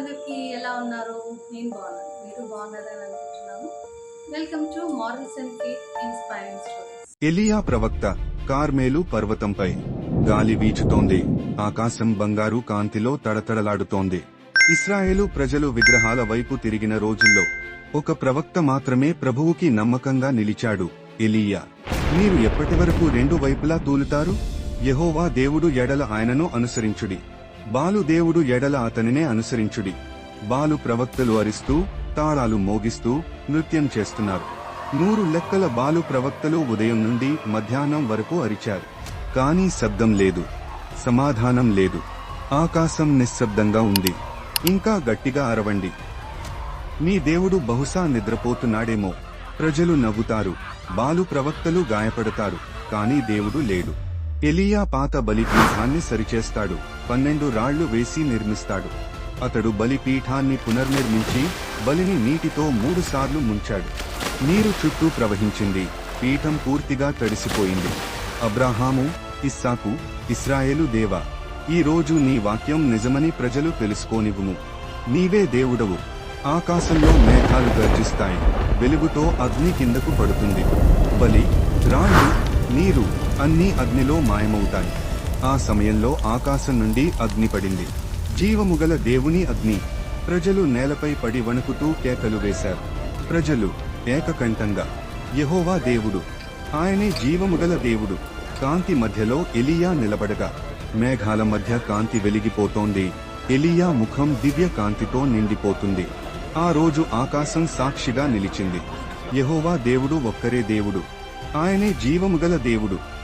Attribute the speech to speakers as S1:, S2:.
S1: అందరికీ ఎలా ఉన్నారు? నేను బాగున్నాను. మీరు బాగున్నారని అనుకుంటున్నాను. Welcome to morals and faith inspiring stories
S2: ఎలియా ప్రవక్త కార్మేలు పర్వతంపై గాలి వీచుతోంది. ఆకాశం బంగారు కాంతిలో తడతడలాడుతోంది. ఇస్రాయేలు ప్రజలు విగ్రహాల వైపు తిరిగిన రోజుల్లో ఒక ప్రవక్త మాత్రమే ప్రభువుకి నమ్మకంగా నిలిచాడు. ఎలియా మీరు ఎప్పటివరకు రెండు వైపులా తూలుతారు? యహోవా దేవుడు ఎడల ఆయనను అనుసరించుడి. బాలు దేవుడు ఎడల అతనినే అనుసరించుడి. బాలు ప్రవక్తలు అరిస్తూ తాళాలు మోగిస్తూ నృత్యం చేస్తున్నారు. నూరు లెక్కల బాలు ప్రవక్తలు ఉదయం నుండి మధ్యాహ్నం వరకు అరిచారు. కానీ శబ్దం లేదు. సమాధానం లేదు. ఆకాశం నిశ్శబ్దంగా ఉంది. ఇంకా గట్టిగా అరవండి. మీ దేవుడు బహుశా నిద్రపోతున్నాడేమో. ప్రజలు నవ్వుతారు. బాలు ప్రవక్తలు గాయపడతారు. కానీ దేవుడు లేడు. ఎలియా పాత బలిపీఠాన్ని సరిచేస్తాడు. పన్నెండు రాళ్ళు వేసి నిర్మిస్తాడు. అతడు బలిపీఠాన్ని పునర్నిర్మించి బలిని నీటితో మూడుసార్లు ముంచాడు. నీరు చుట్టూ ప్రవహించింది. పీఠం పూర్తిగా తడిసిపోయింది. అబ్రాహాము ఇస్సాకు ఇస్రాయేలు దేవా ఈ రోజు నీ వాక్యం నిజమని ప్రజలు తెలుసుకోనివ్వుము. నీవే దేవుడవు. ఆకాశంలో మేఘాలు గర్జిస్తాయి. వెలుగుతో అగ్ని కిందకు పడుతుంది. బలి రాళ్ళు నీరు అన్నీ అగ్నిలో మాయమవుతాయి. ఆ సమయంలో ఆకాశం నుండి అగ్ని పడింది. జీవముగల దేవుని అగ్ని. ప్రజలు నేలపై పడి వణుకుతూ కేకలు వేశారు. ప్రజలు ఏకకంఠంగా యహోవా దేవుడు ఆయనే జీవముగల దేవుడు. కాంతి మధ్యలో ఎలియా నిలబడగా మేఘాల మధ్య కాంతి వెలిగిపోతోంది. ఎలియా ముఖం దివ్య కాంతితో నిండిపోతుంది. ఆ రోజు ఆకాశం సాక్షిగా నిలిచింది. యహోవా దేవుడు ఒక్కరే దేవుడు. ఆయనే జీవముగల దేవుడు.